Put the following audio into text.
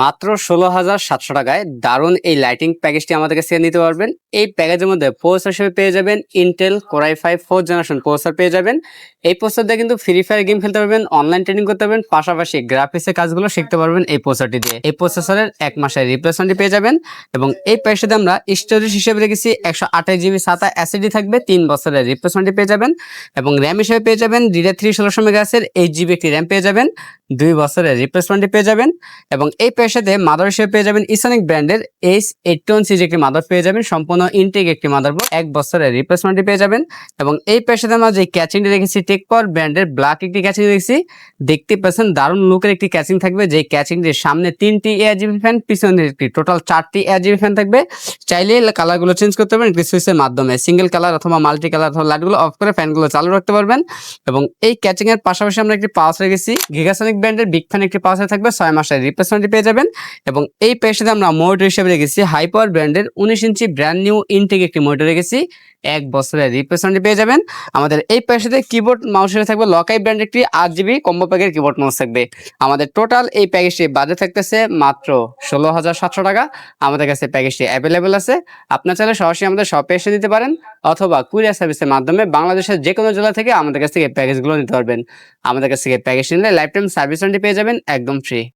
মাত্র ষোলো হাজার সাতশো টাকায় দারুণ এই লাইটিং প্যাকেজটি আমাদের কাছে নিতে পারবেন। এই প্যাকেজের মধ্যে প্রসেসর হিসেবে পেয়ে যাবেন Intel core i five four generation processor পেয়ে যাবেন। এই প্রসেসর দিয়ে কিন্তু ফ্রি ফায়ার গেম খেলতে পারবেন অনলাইন ট্রেনিং করতে পারবেন, পাশাপাশি গ্রাফিক্সের কাজগুলো শিখতে পারবেন এই প্রসেসরটি দিয়ে। এই প্রসেসরের এক মাসের রিপ্লেসমেন্টটি পেয়ে যাবেন এবং এই প্যাকেজটিতে আমরা স্টোরেজ হিসেবে রেখেছি একশো আঠাশ জিবি সাতা অ্যাসিডি থাকবে, তিন বছরের রিপ্লেসমেন্টটি পেয়ে যাবেন এবং র্যাম হিসেবে পেয়ে যাবেন ডিডা থ্রি ষোলোশো মেগাসের এইট জিবি একটি র্যাম পেয়ে যাবেন। দুই বছরের রিপ্লেসমেন্টটি পেয়ে যাবেন এবং এই সাথে মাদার হিসেবে পেয়ে যাবেন ইসনিক ব্র্যান্ডের এইচ এইট ওয়ান সিজ একটি মাদার পেয়ে যাবেন, সম্পূর্ণ ইনটেক একটি মাদারবোর্ড এক বছরের রিপ্লেসমেন্টটি পেয়ে যাবেন এবং এই সাথে আমরা যে ক্যাচিংটি রেখেছি টেক পাওয়ার ব্র্যান্ডের ব্ল্যাক একটি ক্যাচিং রেখেছি দেখতে পাচ্ছেন দারুণ লুকের একটি ক্যাচিং থাকবে যে ক্যাচিংটির সামনে তিনটি এয়ার জিবি ফ্যান পিছনে একটি টোটাল চারটি এয়ার জিবি ফ্যান থাকবে। চাইলে কালারগুলো চেঞ্জ করতে পারবেন একটি সুইচের মাধ্যমে সিঙ্গেল কালার অথবা মাল্টি কালার অথবা লাইটগুলো অফ করে ফ্যানগুলো চালু রাখতে পারবেন এবং এই ক্যাচিং এর পাশাপাশি আমরা একটি পাওয়ার রেখেছি গিগাসনিক ব্র্যান্ডের বিগ ফ্যান একটি পাওয়ার থাকবে, ছয় মাসের রিপ্লেসমেন্টটি পেয়ে যাবেন। এবং এই পেশাতে আমরা মোটর হিসেবে রেখেছি হাইপার ব্র্যান্ডের উনিশ ইঞ্চি ব্র্যান্ড নিউ ইনটেক একটি মোটর রেখেছি এক বছরের রিপ্লেসমেন্টটি পেয়ে যাবেন। আমাদের এই পেশাতে কিবোর্ড মাউস থাকবে লকাই ব্র্যান্ড একটি আট জিবি কম্বো প্যাকের কিবোর্ড মাউস থাকবে। আমাদের টোটাল এই প্যাকেজটি বাজে থাকতেছে মাত্র ষোলো হাজার সাতশো টাকা। আমাদের কাছে প্যাকেজটি অ্যাভেলেবেল আছে। আপনার চাইলে সরাসরি আমাদের শপে এসে দিতে পারেন অথবা কুরিয়ার সার্ভিসের মাধ্যমে বাংলাদেশের যে কোনো জেলা থেকে আমাদের কাছ থেকে প্যাকেজগুলো নিতে পারবেন। আমাদের কাছ থেকে প্যাকেজ নিলে লাইফ টাইম সার্ভিস পেয়ে যাবেন একদম ফ্রি